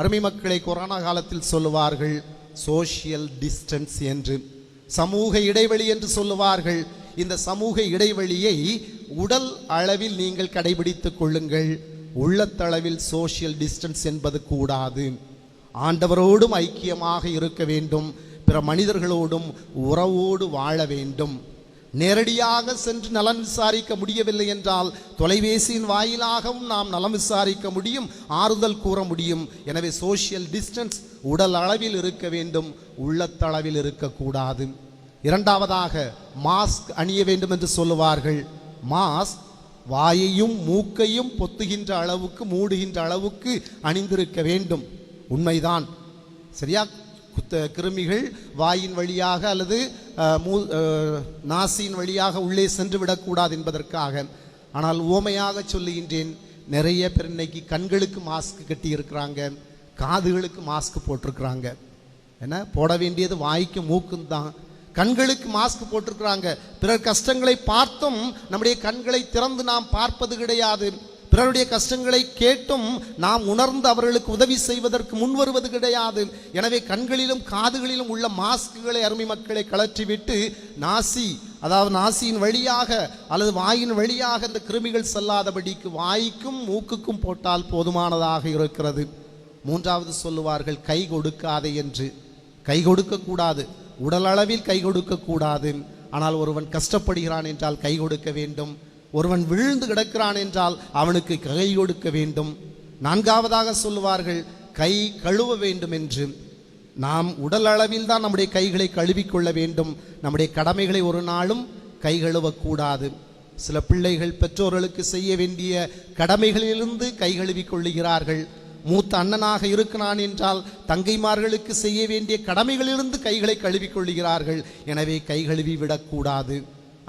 அருமை மக்களை கொரோனா காலத்தில் சொல்லுவார்கள் சோஷியல் டிஸ்டன்ஸ் என்று. சமூக இடைவெளி என்று சொல்லுவார்கள். இந்த சமூக இடைவெளியை உடல் அளவில் நீங்கள் கடைபிடித்துக் கொள்ளுங்கள். உள்ளத்தளவில் சோஷியல் டிஸ்டன்ஸ் என்பது கூடாது. ஆண்டவரோடும் ஐக்கியமாக இருக்க வேண்டும். பிற மனிதர்களோடும் உறவோடு வாழ வேண்டும். நேரடியாக சென்று நலன் விசாரிக்க முடியவில்லை என்றால் தொலைபேசியின் வாயிலாகவும் நாம் நலம் விசாரிக்க முடியும் ஆறுதல் கூற முடியும். எனவே சோஷியல் டிஸ்டன்ஸ் உடல் அளவில் இருக்க வேண்டும் உள்ளத்தளவில் இருக்கக்கூடாது. இரண்டாவதாக மாஸ்க் அணிய வேண்டும் என்று சொல்லுவார்கள். மாஸ்க் வாயையும் மூக்கையும் பொத்துகின்ற அளவுக்கு மூடுகின்ற அளவுக்கு அணிந்திருக்க வேண்டும். உண்மைதான். சரியா? குத்த கிருமிகள் வாயின் வழியாக அல்லது மூ நாசியின் வழியாக உள்ளே சென்று விடக்கூடாது என்பதற்காக. ஆனால் ஓமையாக சொல்லுகின்றேன் நிறைய பேர் இன்னைக்கு கண்களுக்கு மாஸ்க் கட்டியிருக்கிறாங்க காதுகளுக்கு மாஸ்க் போட்டிருக்கிறாங்க. என்ன? போட வேண்டியது வாய்க்கும் மூக்கும் தான். கண்களுக்கு மாஸ்க் போட்டிருக்கிறாங்க. பிறர் கஷ்டங்களை பார்த்தும் நம்முடைய கண்களை திறந்து நாம் பார்ப்பது கிடையாது. பிறருடைய கஷ்டங்களை கேட்டும் நாம் உணர்ந்து அவர்களுக்கு உதவி செய்வதற்கு முன் வருவது கிடையாது. எனவே கண்களிலும் காதுகளிலும் உள்ள மாஸ்க்குகளை அருமை மக்களை கழற்றிவிட்டு நாசி அதாவது நாசியின் வழியாக அல்லது வாயின் வழியாக இந்த கிருமிகள் செல்லாதபடிக்கு வாய்க்கும் மூக்குக்கும் போட்டால் போதுமானதாக இருக்கிறது. மூன்றாவது சொல்லுவார்கள் கை கொடுக்காதே என்று. கை கொடுக்கக்கூடாது உடலளவில் கை கொடுக்கக்கூடாது ஆனால் ஒருவன் கஷ்டப்படுகிறான் என்றால் கை கொடுக்க வேண்டும். ஒருவன் விழுந்து கிடக்கிறான் என்றால் அவனுக்கு கை கொடுக்க வேண்டும். நான்காவதாக சொல்லுவார்கள் கை கழுவ வேண்டும் என்று. நாம் உடல் அளவில் தான் நம்முடைய கைகளை கழுவிக்கொள்ள வேண்டும். நம்முடைய கடமைகளை ஒரு நாளும் கை கழுவக்கூடாது. சில பிள்ளைகள் பெற்றோர்களுக்கு செய்ய வேண்டிய கடமைகளிலிருந்து கை கழுவி கொள்ளுகிறார்கள். மூத்த அண்ணனாக இருக்கிறான் என்றால் தங்கைமார்களுக்கு செய்ய வேண்டிய கடமைகளிலிருந்து கைகளை கழுவிக் கொள்ளுகிறார்கள். எனவே கை கழுவி விடக்கூடாது.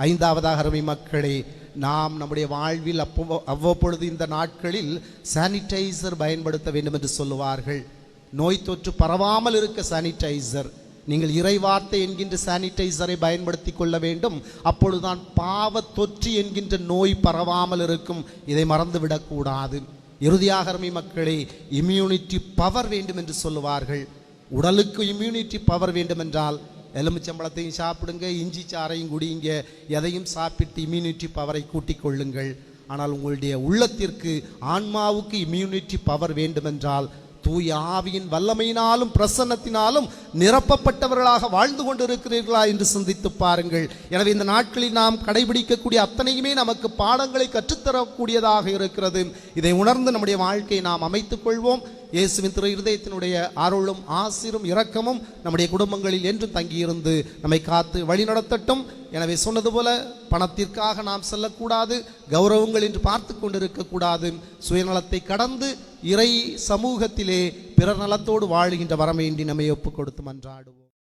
ஐந்தாவதாக அருமை மக்களே நாம் நம்முடைய வாழ்வில் அப்போ அவ்வப்பொழுது இந்த நாட்களில் சானிடைசர் பயன்படுத்த வேண்டும் என்று சொல்லுவார்கள். நோய் தொற்று பரவாமல் இருக்க சானிடைசர் நீங்கள் இறைவார்த்தை என்கின்ற சானிடைசரை பயன்படுத்தி கொள்ள வேண்டும். அப்பொழுதுதான் பாவ தொற்று என்கின்ற நோய் பரவாமல் இருக்கும். இதை மறந்துவிடக்கூடாது இறுதியாக மக்களே இம்யூனிட்டி பவர் வேண்டும் என்று சொல்லுவார்கள். உடலுக்கு இம்யூனிட்டி பவர் வேண்டுமென்றால் எலுமிச்சம்பழத்தையும் சாப்பிடுங்க இஞ்சி சாறையும் குடியுங்க எதையும் சாப்பிட்டு இம்யூனிட்டி பவரை கூட்டிக் கொள்ளுங்கள். ஆனால் உங்களுடைய உள்ளத்திற்கு ஆன்மாவுக்கு இம்யூனிட்டி பவர் வேண்டுமென்றால் தூய ஆவியின் வல்லமையினாலும் பிரசன்னத்தினாலும் நிரப்பப்பட்டவர்களாக வாழ்ந்து கொண்டிருக்கிறீர்களா என்று சிந்தித்து பாருங்கள். எனவே இந்த நாட்களில் நாம் கடைபிடிக்கக்கூடிய அத்தனையுமே நமக்கு பாடங்களை கற்றுத்தரக்கூடியதாக இருக்கிறது. இதை உணர்ந்து நம்முடைய வாழ்க்கையை நாம் அமைத்துக் கொள்வோம். இயேசுவின் திரு இருதயத்தினுடைய அருளும் ஆசிரும் இரக்கமும் நம்முடைய குடும்பங்களில் என்று தங்கியிருந்து நம்மை காத்து வழி நடத்தட்டும் எனவே சொன்னது போல பணத்திற்காக நாம் செல்லக்கூடாது கௌரவங்கள் என்று பார்த்து கொண்டிருக்கக்கூடாது. சுயநலத்தை கடந்து இறை சமூகத்திலே பிறர் நலத்தோடு வாழுகின்ற வரமையின்றி நம்மை ஒப்புக் கொடுத்து மன்றாடுவோம்.